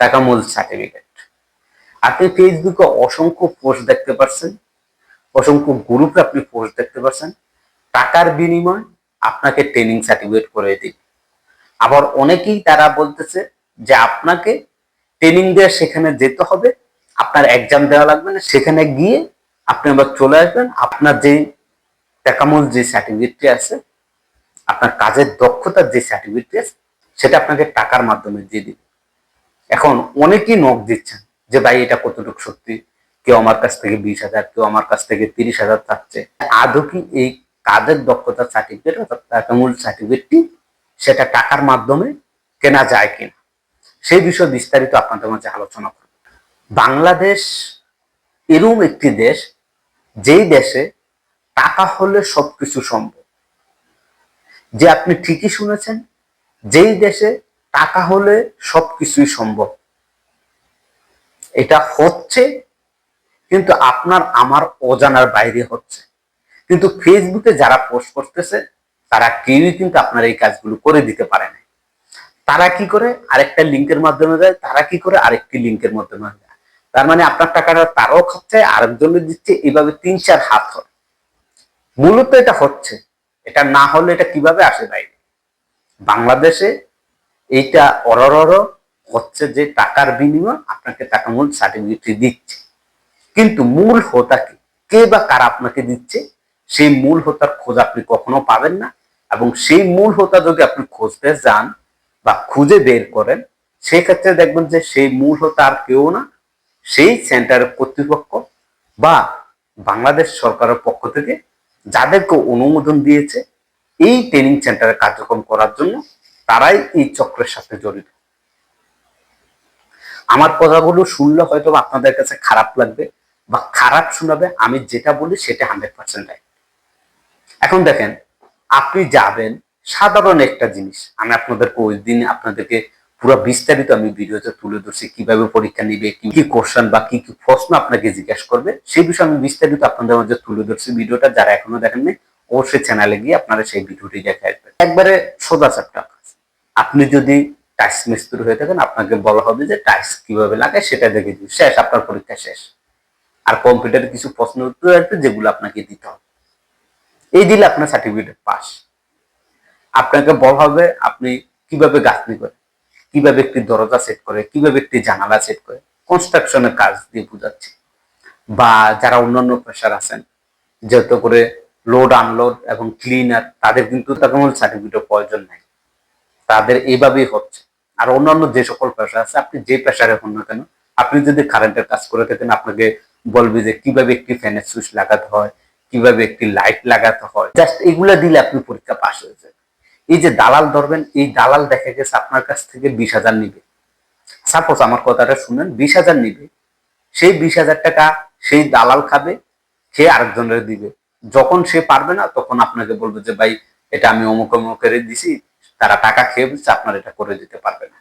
টাকা মূল সার্টিফিকেট আপনি ফেসবুকে অসংখ্য পোস্ট দেখতে পাচ্ছেন অসংখ্য গ্রুপে আপনি পোস্ট দেখতে পাচ্ছেন টাকার বিনিময় আপনাকে ট্রেনিং সার্টিফিকেট করে দিন আবার অনেকেই তারা বলতেছে যে আপনাকে ট্রেনিং দিয়ে সেখানে যেতে হবে, আপনার এক্সাম দেওয়া লাগবে না, সেখানে গিয়ে আপনি আবার চলে আসবেন, আপনার যে টাকামূল যে সার্টিফিকেটটি আছে, আপনার কাজের দক্ষতার যে সার্টিফিকেটটি আছে, সেটা আপনাকে টাকার মাধ্যমে দিয়ে দিবে। এখন অনেকেই নখ দিচ্ছেন যে, ভাই, এটা কতটুকু সত্যি? কেউ আমার কাছ থেকে বিশ হাজার, কেউ আমার কাছ থেকে তিরিশ হাজার চাচ্ছে। আদৌ কি এই কাজের দক্ষতার সার্টিফিকেট অর্থাৎ টাকামূল সার্টিফিকেটটি সেটা টাকার মাধ্যমে কেনা যায় কিনা? সেই বিষয়ে বিস্তারিত আপনাদের মাঝে আলোচনা করব। বাংলাদেশ এরম একটি দেশ, যেই দেশে টাকা হলে সবকিছু সম্ভব। যে আপনি ঠিকই শুনেছেন, যেই দেশে টাকা হলে সবকিছুই সম্ভব। এটা হচ্ছে, কিন্তু আপনার আমার অজানার বাইরে হচ্ছে। কিন্তু ফেসবুকে যারা পোস্ট করতেছে, তারা কেউই কিন্তু আপনার এই কাজগুলো করে দিতে পারে না তারা কি করে? আরেকটা লিঙ্কের মাধ্যমে দেয়, তারা কি করে? আরেকটি লিঙ্কের মাধ্যমে দেয়। তার মানে আপনার টাকাটা তারাও খাচ্ছে আরেকজনের দিচ্ছে এইভাবে তিন চার হাত হয় মূলত এটা হচ্ছে। এটা না হলে এটা কীভাবে আসে বাইরে? বাংলাদেশে এইটা অরর হচ্ছে যে টাকার বিনিময় আপনাকে টাকা মূল সার্টিফিকেট দিচ্ছে। কিন্তু মূল হোতা কি? বা কারা আপনাকে দিচ্ছে? সেই মূল হোতার খোঁজ আপনি কখনো পাবেন না এবং সেই মূল হোতা যদি আপনি খুঁজতে যান বা খুঁজে বের করেন সেই ক্ষেত্রে দেখবেন যে সেই মূল হোতা আর কেউ না। সেই সেন্টারের কর্তৃপক্ষ বা বাংলাদেশ সরকারের পক্ষ থেকে যাদেরকে অনুমোদন দিয়েছে, এই ট্রেনিং সেন্টারে কার্যক্রম করার জন্য তারাই এই চক্রের সাথে জড়িত। আমার কথাগুলো শুনলে হয়তো আপনাদের কাছে খারাপ লাগবে বা খারাপ শোনাবে, আমি যেটা বলি সেটা হান্ড্রেড পার্সেন্ট রাইট এখন দেখেন, আপনি যাবেন, সাধারণ একটা জিনিস, আমি আপনাদেরকে ওই দিন আপনাদেরকে পুরো বিস্তারিত আমি ভিডিওতে তুলে ধরছি, কীভাবে পরীক্ষা নিবে, কি কি কোশ্চেন বা কি কি প্রশ্ন আপনাকে জিজ্ঞেস করবে, সেই বিষয়ে আমি বিস্তারিত আপনাদের মধ্যে তুলে ধরছি ভিডিওটা। যারা এখনও দেখেননি, অবশ্যই চ্যানেলে গিয়ে আপনারা সেই ভিডিওটি দেখে আসবেন। একবারে সোজা চাপটা আপনি যদি টাইস মিস্ত্রি হয়ে থাকেন, আপনাকে বলা হবে যে টাইস কীভাবে লাগে সেটা দেখে দিন। শেষ, আপনার পরীক্ষা শেষ। আর কম্পিউটারে কিছু প্রশ্ন উত্তর আসবে যেগুলো আপনাকে দিতে হবে। এই দিলে আপনার সার্টিফিকেট পাস আপনাকে বলা হবে আপনি কীভাবে গাঁথনি করে কীভাবে একটি দরজা সেট করে, কীভাবে একটি জানালা সেট করে কনস্ট্রাকশনের কাজ দিয়ে বুঝাচ্ছে। বা যারা অন্যান্য পেশার আছেন, যত করে লোড আনলোড এবং ক্লিনার তাদের কিন্তু তেমন সার্টিফিকেটের প্রয়োজন নাই। তাদের এইভাবেই হচ্ছে। আর অন্যান্য যে সকল পেশা আছে, আপনি যে পেশারে হন না কেন, আপনি যদি কারেন্টের কাজ করে থাকেন, আপনাকে বলবে যে কীভাবে একটি ফ্যানের সুইচ লাগাতে হয়, কীভাবে একটি লাইট লাগাতে হয়। জাস্ট এগুলা দিলে আপনি পরীক্ষা পাশ হয়ে যাবে। এই যে দালাল ধরবেন, এই দালাল দেখা গেছে আপনার কাছ থেকে বিশ হাজার নিবে। সাপোজ আমার কথাটা শুনেন, বিশ হাজার নিবে, সেই বিশ হাজার টাকা সেই দালাল খাবে খেয়ে আরেকজনের দিবে। যখন সে পারবে না, তখন আপনাকে বলবে যে, ভাই, এটা আমি অমুক অমুকের দিছি তারা টাকা খেয়ে বলছে আপনার এটা করে দিতে পারবে না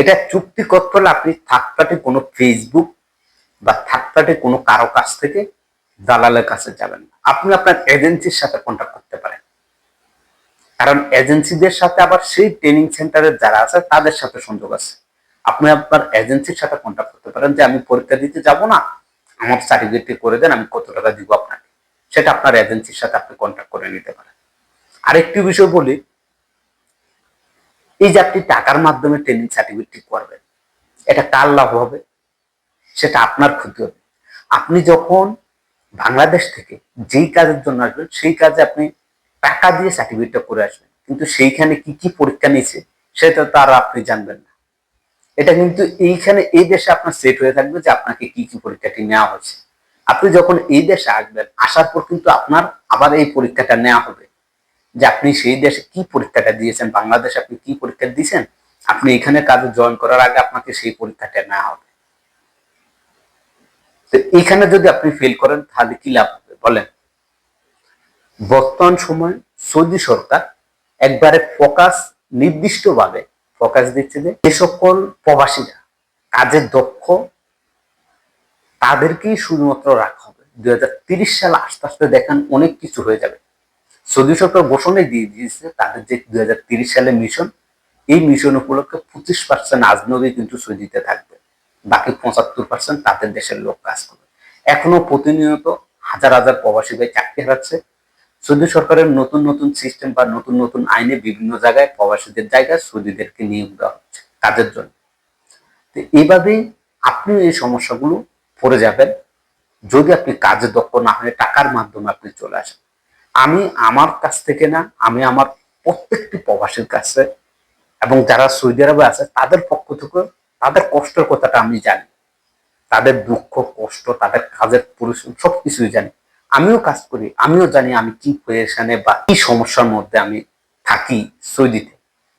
এটা চুক্তি করতে হলে আপনি থার্ড পার্টি কোনো ফেসবুক বা থার্ড পার্টি কোনো কারও কাছ থেকে দালালের কাছে যাবেন আপনি আপনার এজেন্সির সাথে কন্ট্যাক্ট করতে পারেন। কারণ এজেন্সিদের সাথে আবার সেই ট্রেনিং সেন্টারের যারা আছে, তাদের সাথে সংযোগ আছে। আপনি আপনার এজেন্সির সাথে কন্ট্যাক্ট করতে পারেন যে, আমি পরীক্ষা দিতে যাব না। আমার সার্টিফিকেটটি করে দেন, আমি কত টাকা দিব আপনাকে? সেটা আপনার এজেন্সির সাথে আপনি কন্ট্যাক্ট করে নিতে পারেন। আরেকটি বিষয় বলি এই যে আপনি টাকার মাধ্যমে ট্রেনিং সার্টিফিকেটটি করবেন, এটা কার লাভ হবে? সেটা আপনার ক্ষতি হবে। আপনি যখন বাংলাদেশ থেকে যেই কাজের জন্য আসবেন, সেই কাজে আপনি টাকা দিয়ে সার্টিফিকেটটা করে আসবেন। কিন্তু সেইখানে কি কি পরীক্ষা নিয়েছে, সেটা তো আর আপনি জানবেন না। এটা কিন্তু এইখানে, এই দেশে আপনার সেট হয়ে থাকবে যে আপনাকে কি কি পরীক্ষাটি নেওয়া হয়েছে। আপনি যখন এই দেশে আসবেন, আসার পর কিন্তু আপনার আবার এই পরীক্ষাটা নেওয়া হবে। যে আপনি সেই দেশে কি পরীক্ষাটা দিয়েছেন, বাংলাদেশে আপনি কি পরীক্ষা দিয়েছেন, আপনি এখানে কাজে জয়েন করার আগে আপনাকে সেই পরীক্ষাটা নেওয়া হবে। তো এখানে যদি আপনি ফেল করেন, তাহলে কি লাভ হবে? বলেন। বর্তমান সময় সৌদি সরকার একবারে ফোকাস নির্দিষ্টভাবে ফোকাস দিচ্ছে যে যে সকল প্রবাসীরা কাজে দক্ষ, তাদেরকেই শুধুমাত্র রাখা হবে। দুই সালে আস্তে আস্তে দেখেন অনেক কিছু হয়ে যাবে। সৌদি সরকার ঘোষণাই দিয়ে দিয়েছে তাদের যে দুই সালে মিশন এই মিশন উপলক্ষে পঁচিশ পার্সেন্ট আজনবী কিন্তু সৌদিতে থাকবে। বাকি পঁচাত্তর পার্সেন্ট তাদের দেশের লোক কাজ করবে। এখনও প্রতিনিয়ত হাজার হাজার প্রবাসী ভাই চাকরি হারাচ্ছে। সৌদি সরকারের নতুন নতুন সিস্টেম বা নতুন নতুন আইনে বিভিন্ন জায়গায় প্রবাসীদের জায়গায় সৌদিদেরকে নিয়োগ দেওয়া হচ্ছে কাজের জন্য। তো এইভাবেই আপনি এই সমস্যাগুলো পড়ে যাবেন। যদি আপনি কাজে দক্ষ না হয়ে টাকার মাধ্যমে আপনি চলে আসেন আমি আমার কাছ থেকে না, আমি আমার প্রত্যেকটি প্রবাসীর কাছে এবং যারা সৌদি আরবে আছে, তাদের পক্ষ থেকে তাদের কষ্টের কথাটা আমি জানি। তাদের দুঃখ, কষ্ট, তাদের কাজের পরিশ্রম, সবকিছুই জানি। আমিও কাজ করি, আমিও জানি আমি কি পরিশানে বা কি সমস্যার মধ্যে আমি থাকি সৌদিতে।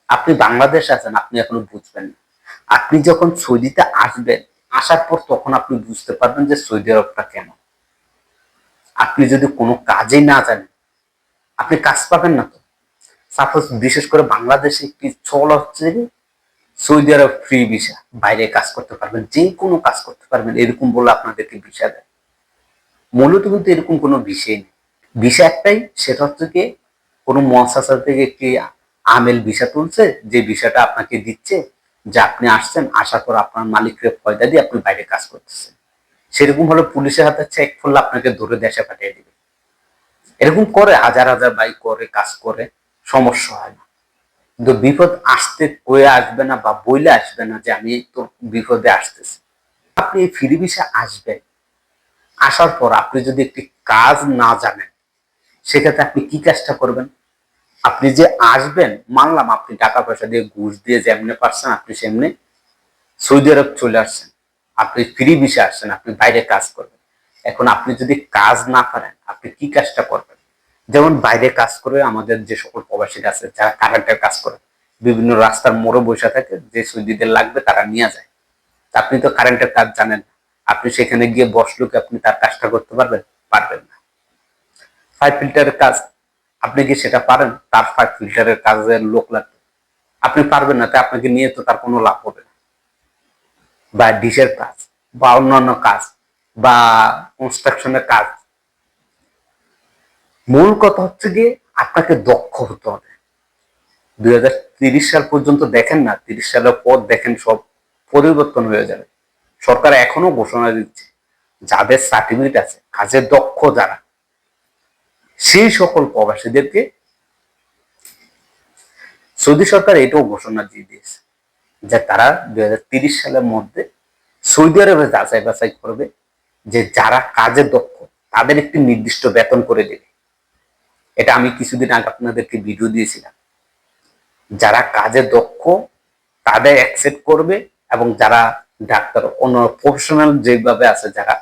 আপনি বাংলাদেশ আছেন, আপনি এখনও বুঝবেন না। আপনি যখন সৌদিতে আসবেন, আসার পর তখন আপনি বুঝতে পারবেন যে সৌদি আরবটা কেমন। আপনি যদি কোনো কাজেই না জানেন আপনি কাজ পাবেন না তো। সাপোজ বিশেষ করে বাংলাদেশে একটি চল হচ্ছে সৌদি আরব ফ্রি ভিসা বাইরে কাজ করতে পারবেন, যে কোনো কাজ করতে পারবেন, এরকম বলে আপনাদেরকে ভিসা দেয়। মূলত কিন্তু এরকম কোনো বিষয় নেই। ভিসা একটাই, সেটা হচ্ছে কি, কোনো মহাশাসা থেকে একটি আমেল ভিসা তুলছে, যে ভিসাটা আপনাকে দিচ্ছে, যে আপনি আসছেন, আসার পর আপনার মালিককে ফয়দা দিয়ে আপনি বাইরে কাজ করতেছেন। সেরকম হলে পুলিশের হাতে চেক করলে আপনাকে ধরে দেশে পাঠিয়ে দিবে। এরকম করে, হাজার হাজার বাইক করে, কাজ করে, সমস্যা হয় না। কিন্তু বিপদ আসতে কয়ে আসবে না বা বইলে আসবে না যে আমি তো বিপদে আসতেছি। আপনি এই ফ্রি ভিসা আসবেন। আসার পর আপনি যদি একটি কাজ না জানেন, সেক্ষেত্রে আপনি কি কাজটা করবেন? আপনি যে আসবেন, মানলাম আপনি টাকা পয়সা দিয়ে ঘুষ দিয়ে যেমনে পারছেন, আপনি সেমনি সৌদি আরব চলে আসছেন। আপনি ফ্রি ভিসা আসছেন, আপনি বাইরে কাজ করবেন। এখন আপনি যদি কাজ না পারেন আপনি কি কাজটা করবেন? যেমন বাইরে কাজ করে আমাদের যে সকল প্রবাসীরা আছে, যারা কারেন্টের কাজ করে, বিভিন্ন রাস্তার মোড়ে বসে থাকে, যে সৌদিদের লাগবে তারা নিয়ে যায়। আপনি তো কারেন্টের কাজ জানেন আপনি সেখানে গিয়ে বসল কি আপনি তার কাজটা করতে পারবেন? পারবেন না। ফাইভ ফিল্টারের কাজ, আপনি কি সেটা পারেন? তার ফাইভ ফিল্টারের কাজের লোক লাগবে। আপনি পারবেন না, তাই আপনাকে নিয়ে তো তার কোনো লাভ হবে না। বা ডিশের কাজ, বা অন্যান্য কাজ বা কনস্ট্রাকশনের কাজ। মূল কথা হচ্ছে গিয়ে আপনাকে দক্ষ হতে হবে। দুই সাল পর্যন্ত দেখেন না, তিরিশ সালের পর দেখেন সব পরিবর্তন হয়ে যাবে। সরকার এখনও ঘোষণা দিচ্ছে, যাদের সার্টিফিকেট আছে কাজে দক্ষ যারা, সেই সকল প্রবাসীদেরকে সৌদি সরকার এটাও ঘোষণা দিয়ে দিয়েছে যে তারা দুই সালের মধ্যে সৌদি আরবে যাচাই বাছাই করবে। যে যারা কাজে দক্ষ, তাদের একটি নির্দিষ্ট বেতন করে দেবে। এটা আমি কিছুদিন আগে আপনাদেরকে ভিডিও দিয়েছিলাম। যারা কাজে দক্ষ, তাদের অ্যাকসেপ্ট করবে এবং যারা ডাক্তার, অন্য প্রফেশনাল যেভাবে আছে, যারা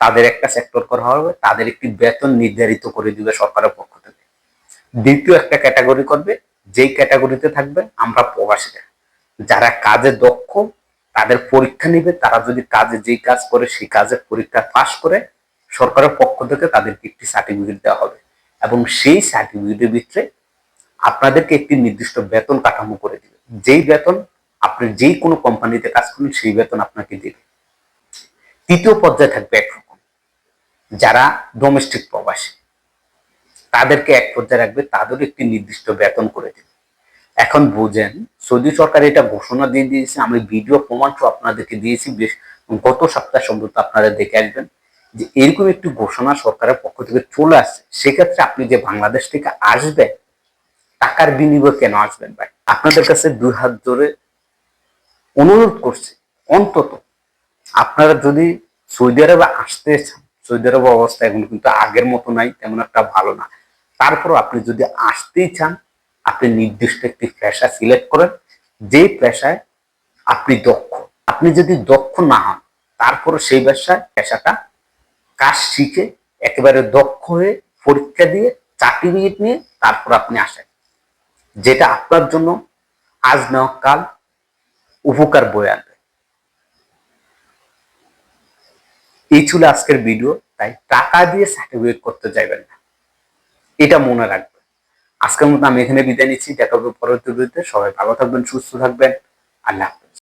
তাদের একটা সেক্টর করা হবে, তাদের একটি বেতন নির্ধারিত করে দিবে সরকারের পক্ষ থেকে। দ্বিতীয় একটা ক্যাটাগরি করবে, যেই ক্যাটাগরিতে থাকবে, আমরা প্রবাসীরা। যারা কাজে দক্ষ তাদের পরীক্ষা নিবে, তারা যদি কাজে যেই কাজ করে, সেই কাজের পরীক্ষা পাশ করে, সরকারের পক্ষ থেকে তাদেরকে একটি সার্টিফিকেট দেওয়া হবে। এবং সেই সার্টিফিকেটের ভিতরে আপনাদেরকে একটি নির্দিষ্ট বেতন কাঠামো করে দিবে। যেই বেতন আপনি যেই কোনো কোম্পানিতে কাজ করেন সেই বেতন আপনাকে দেবে। তৃতীয় পর্যায়ে থাকবে একরকম। যারা ডোমেস্টিক প্রবাসী, তাদেরকে এক পর্যায়ে রাখবে, তাদেরও একটি নির্দিষ্ট বেতন করে দেবে। এখন বুঝেন, সৌদি সরকার এটা ঘোষণা দিয়ে দিয়েছে, আমি ভিডিও প্রমাণ আপনাদেরকে দিয়েছি, বেশ গত সপ্তাহ সম্ভবত আপনারা দেখে আসবেন যে এরকম একটি ঘোষণা সরকারের পক্ষ থেকে চলে আসছে। সেক্ষেত্রে আপনি যে বাংলাদেশ থেকে আসবেন, টাকার বিনিময়ে কেন আসবেন ভাই? আপনাদের কাছে দুই হাত ধরে অনুরোধ করছি, অন্তত আপনারা যদি সৌদি আরবে আসতে চান, সৌদি আরব অবস্থা এখন কিন্তু আগের মতো নাই, তেমন একটা ভালো না। তারপর আপনি যদি আসতেই চান আপনি নির্দিষ্ট একটি পেশা সিলেক্ট করেন যে পেশায় আপনি দক্ষ। আপনি যদি দক্ষ না হন তারপরে সেই ব্যবসায় পেশাটা কাজ শিখে একেবারে দক্ষ হয়ে পরীক্ষা দিয়ে সার্টিফিকেট নিয়ে তারপর আপনি আসেন। যেটা আপনার জন্য আজ না কাল উপকার বয়ে আনবে। এই ছিল আজকের ভিডিও তাই টাকা দিয়ে সার্টিফিকেট করতে যাইবেন না। এটা মনে রাখবেন। আজকের মতো আমি এখানে বিদায় নিচ্ছি। দেখা হবে পরবর্তী সবাই ভালো থাকবেন, সুস্থ থাকবেন। আল্লাহ